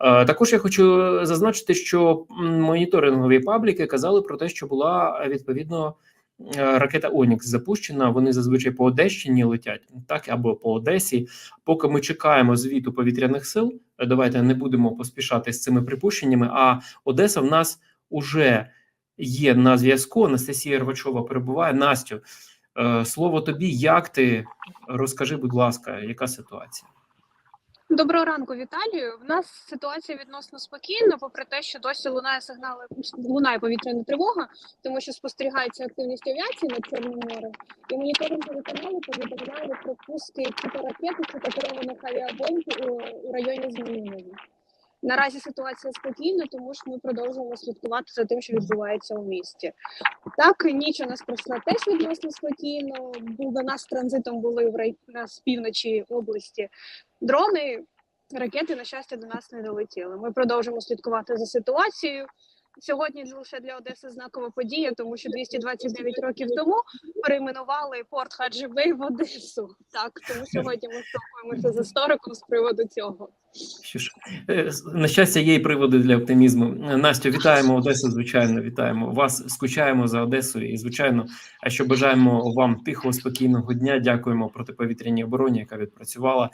Е, Також я хочу зазначити, що моніторингові пабліки казали про те, що була е, відповідно е, ракета Онікс запущена. Вони зазвичай по Одещині летять, так або по Одесі. Поки ми чекаємо звіту повітряних сил, давайте не будемо поспішати з цими припущеннями. А Одеса в нас уже є на зв'язку. Анастасія Рвачова перебуває. Настю, слово тобі. Як ти розкажи, будь ласка, яка ситуація? Доброго ранку, Віталію. В нас ситуація відносно спокійна, попри те, що досі лунає сигнали лунає повітряна тривога, тому що спостерігається активність авіації над Чорним морем, і моніторингові канали повідомляли про пуски типу ракети що керованих авіабомб у, районі Зміїної. Наразі ситуація спокійна, тому що ми продовжуємо слідкувати за тим, що відбувається у місті. Так, ніч у нас пройшла теж відносно спокійно. До нас транзитом були в рай... з півночі області дрони, ракети, на щастя, до нас не долетіли. Ми продовжимо слідкувати за ситуацією. Сьогодні лише для Одеси знакова подія, тому що 229 років тому перейменували порт Хаджибей в Одесу. Так, тому сьогодні ми спілкуємося з істориком з приводу цього. Що ж, е, на щастя, є і приводи для оптимізму. Е, Настю, вітаємо Одесу. Звичайно, вітаємо вас. Скучаємо за Одесою. І звичайно, а що бажаємо вам тихого, спокійного дня. Дякуємо протиповітряній обороні, яка відпрацювала.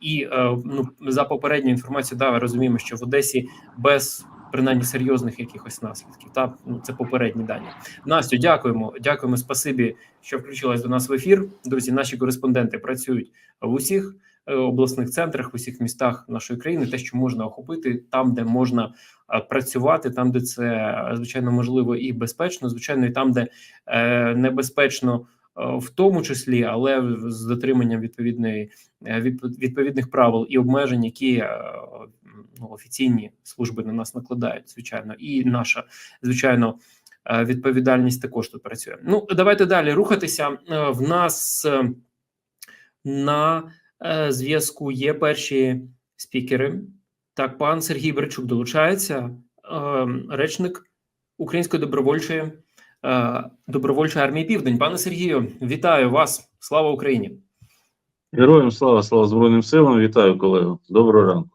І е, ну за попередню інформацію, да, розуміємо, що в Одесі без принаймні серйозних якихось наслідків. Та ну це попередні дані. Настю, дякуємо. Дякуємо. Спасибі, що включилась до нас в ефір. Друзі, наші кореспонденти працюють в усіх е, обласних центрах, в усіх містах нашої країни, те, що можна охопити, там, де можна е, працювати, там, де це е, звичайно можливо і безпечно, звичайно, і там, де е, небезпечно. Е, В тому числі, але з дотриманням відповідної е, відповідних правил і обмежень, які е, ну, офіційні служби на нас накладають, звичайно, і наша звичайно відповідальність також тут працює. Ну давайте далі рухатися. В нас на зв'язку є перші спікери. Так, пан Сергій Берчук долучається, е, речник Української добровольчої добровольчої армії Південь. Пане Сергію, вітаю вас! Слава Україні! Героям слава, слава Збройним силам. Вітаю, колего. Доброго ранку.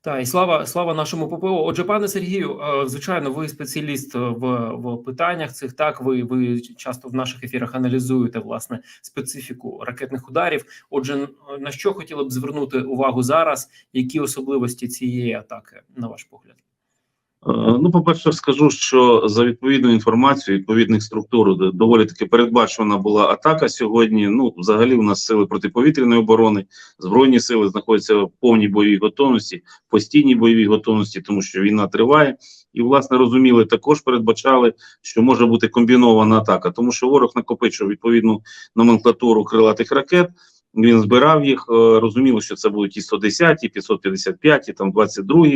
Та і слава слава нашому ППО. Отже, пане Сергію, е, звичайно, ви спеціаліст в, в питаннях цих. Так, ви ви часто в наших ефірах аналізуєте власне специфіку ракетних ударів. Отже, на що хотіли б звернути увагу зараз? Які особливості цієї атаки, на ваш погляд? Е, Ну, по-перше, скажу, що за відповідною інформацією, відповідних структур, доволі таки передбачена була атака сьогодні. Ну, взагалі, у нас сили протиповітряної оборони, збройні сили знаходяться в повній бойовій готовності, постійній бойовій готовності, тому що війна триває. І, власне, розуміли, також передбачали, що може бути комбінована атака, тому що ворог накопичив відповідну номенклатуру крилатих ракет. Він збирав їх, е, розуміло, що це будуть і 110, і 555, і там 22.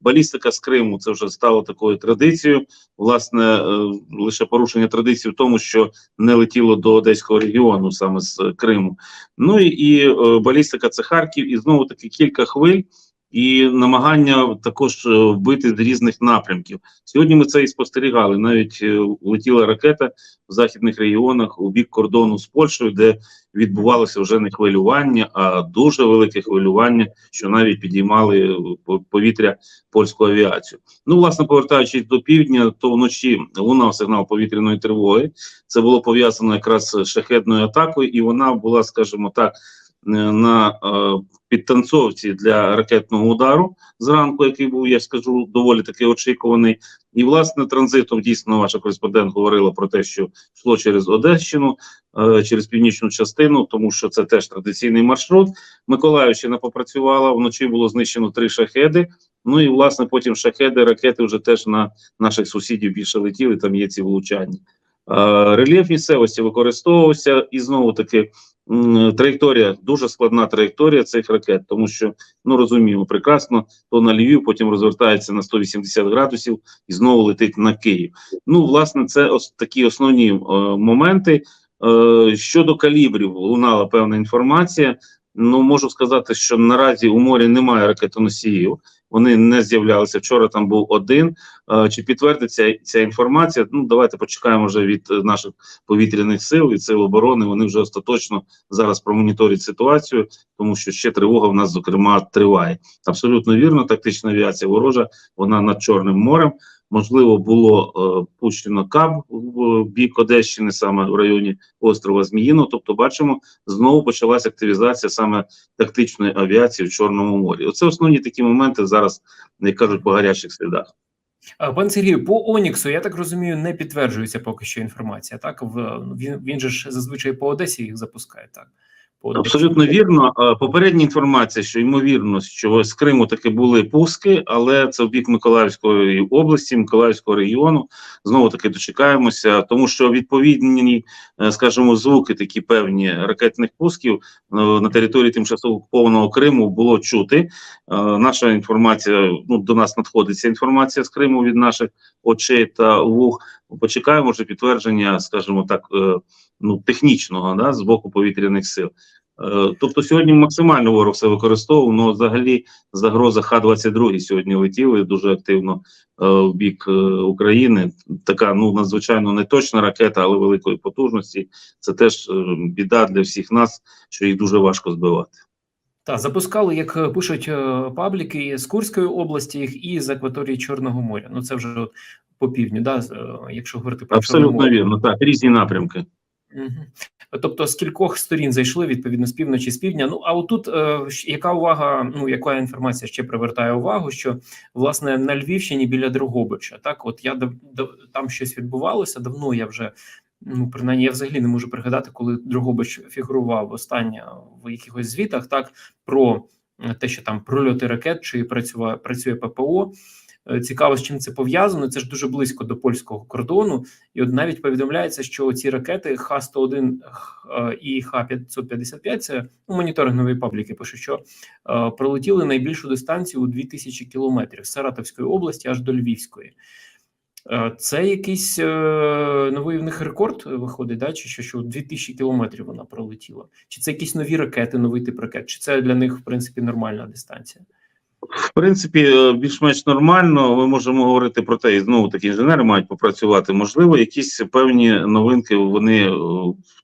Балістика з Криму це вже стало такою традицією. Власне, е, лише порушення традиції в тому, що не летіло до Одеського регіону саме з Криму. Ну і, і е, балістика це Харків, і знову таки кілька хвиль. І намагання також е, вбити з різних напрямків. Сьогодні ми це і спостерігали. Навіть е, летіла ракета в західних регіонах у бік кордону з Польщею, де відбувалося вже не хвилювання, а дуже велике хвилювання, що навіть підіймали е, повітря польську авіацію. Ну, власне, повертаючись до півдня, то вночі лунав сигнал повітряної тривоги. Це було пов'язано якраз з шахедною атакою, і вона була, скажімо так, на е, підтанцовці для ракетного удару зранку, який був, я скажу, доволі таки очікуваний. І власне транзитом дійсно ваша кореспондент говорила про те, що йшло через Одещину, е, через північну частину, тому що це теж традиційний маршрут. Миколаївщина попрацювала вночі. Було знищено три шахеди. Ну і власне потім шахеди, ракети вже теж на наших сусідів більше летіли. Там є ці влучання. Е, Рельєф місцевості використовувався і знову таки траєкторія, дуже складна траєкторія цих ракет, тому що ну розуміємо прекрасно, то на Львів потім розвертається на 180 градусів і знову летить на Київ. Ну, власне, це ос такі основні е, моменти. Е, щодо калібрів, лунала певна інформація. Ну можу сказати, що наразі у морі немає ракетоносіїв, вони не з'являлися. Вчора там був один. Е, Чи підтвердиться ця інформація? Ну давайте почекаємо вже від наших повітряних сил і сил оборони. Вони вже остаточно зараз промоніторять ситуацію, тому що ще тривога в нас, зокрема, триває. Абсолютно вірно, тактична авіація ворожа, вона над Чорним морем. Можливо, було е, пущено каб в бік Одещини, саме в районі острова Зміїного. Тобто, бачимо, знову почалася активізація саме тактичної авіації в Чорному морі. Оце основні такі моменти зараз, як кажуть, по гарячих слідах. Пан Сергію, по Оніксу, я так розумію, не підтверджується поки що інформація. Так в він, він же ж зазвичай по Одесі їх запускає. Так. Абсолютно вірно. Попередня інформація, що ймовірно, що з Криму таки були пуски, але це в бік Миколаївської області, Миколаївського регіону. Знову таки дочекаємося, тому що відповідні, е, скажімо, звуки такі певні ракетних пусків е, на території тимчасово окупованого Криму було чути. Е, Наша інформація ну до нас надходить ця інформація з Криму від наших очей та вух. Почекаємо вже підтвердження, скажімо так, ну технічного да, з боку повітряних сил. Е, Тобто сьогодні максимально ворог все використовував, але взагалі загроза Х-22 сьогодні летіли дуже активно е, в бік е, України. Така ну надзвичайно неточна ракета, але великої потужності. Це теж біда для всіх нас, що їх дуже важко збивати. Та запускали, як пишуть пабліки з Курської області, їх і з акваторії Чорного моря. Ну це вже по півдню, да, якщо говорити про Абсолютно вірно. Так, різні напрямки. Тобто з кількох сторін зайшли відповідно з півночі, з півдня. Ну а отут е, яка увага? Ну яка інформація ще привертає увагу? Що власне на Львівщині біля Дрогобича, так от я дав, там щось відбувалося. Давно я вже ну принаймні я взагалі не можу пригадати, коли Дрогобич фігурував останнє в якихось звітах, так про те, що там прольоти ракет чи працює працює ППО. Е, Цікаво, з чим це пов'язано. Це ж дуже близько до польського кордону, і от навіть повідомляється, що ці ракети Х-101 е, і Х-555, це ну, моніторингові пабліки пишуть, що е, пролетіли найбільшу дистанцію у 2000 кілометрів з Саратовської області аж до Львівської. Е, Це якийсь е, новий в них рекорд виходить, да? чи що, що 2000 кілометрів вона пролетіла? Чи це якісь нові ракети, новий тип ракет? Чи це для них, в принципі, нормальна дистанція? В принципі, е, більш-менш нормально. Ми можемо говорити про те, і знову таки інженери мають попрацювати. Можливо, якісь певні новинки вони е,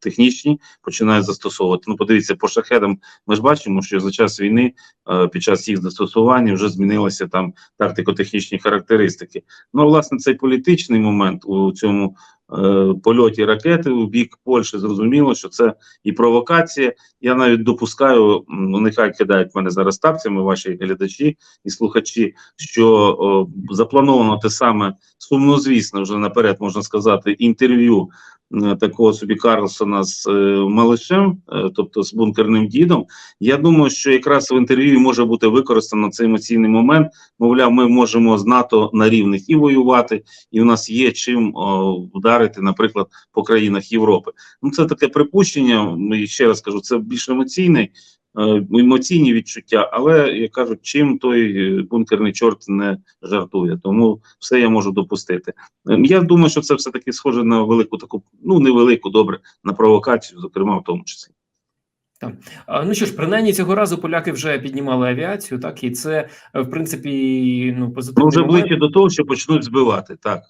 технічні починають застосовувати. Ну, подивіться, по шахедам ми ж бачимо, що за час війни е, під час їх застосування вже змінилися там тактико-технічні характеристики. Ну, власне, цей політичний момент у цьому. Е, Польоті ракети у бік Польщі зрозуміло, що це і провокація. Я навіть допускаю, ну нехай кидають мене зараз тапцями, ваші глядачі і слухачі, що о, заплановано те саме сумнозвісно, вже наперед можна сказати, інтерв'ю такого собі Карлсона з е, Малишем, е, тобто з бункерним дідом. Я думаю, що якраз в інтерв'ю може бути використано цей емоційний момент. Мовляв, ми можемо з НАТО на рівних і воювати, і у нас є чим вдарити, наприклад, по країнах Європи. Ну, це таке припущення. і ще раз кажу, це більш емоційний, е, емоційні відчуття, але як кажуть, чим той е, бункерний чорт не жартує. Тому все я можу допустити. Ем, Я думаю, що це все таки схоже на велику таку, ну невелику, добре, на провокацію, зокрема в тому числі. А, Ну що ж, принаймні цього разу поляки вже піднімали авіацію, так і це е, в принципі ну позитивний Ну вже ближче до того, що почнуть збивати. Так,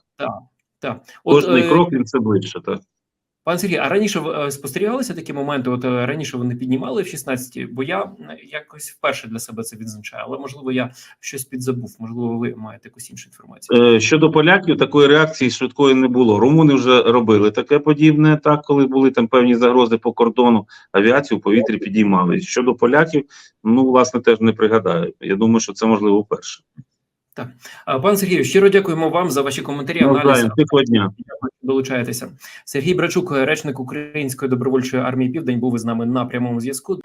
Так. От, кожний е, крок він це ближче. Так. Пан Сергій, а раніше е, спостерігалися такі моменти? От е, раніше вони піднімали в 16 бо я якось вперше для себе це відзначаю, але можливо я щось підзабув. Можливо, ви маєте якусь іншу інформацію. Е, Щодо поляків, такої реакції швидкої не було. Румуни вже робили таке подібне, так коли були там певні загрози по кордону, авіацію в повітрі підіймали. Щодо поляків, ну власне теж не пригадаю. Я думаю, що це можливо вперше. А, Пан Сергію, щиро дякуємо вам за ваші коментарі. Ну, аналіз. Дня. Долучаєтеся. Сергій Брачук, речник Української добровольчої армії Південь, був із нами на прямому зв'язку.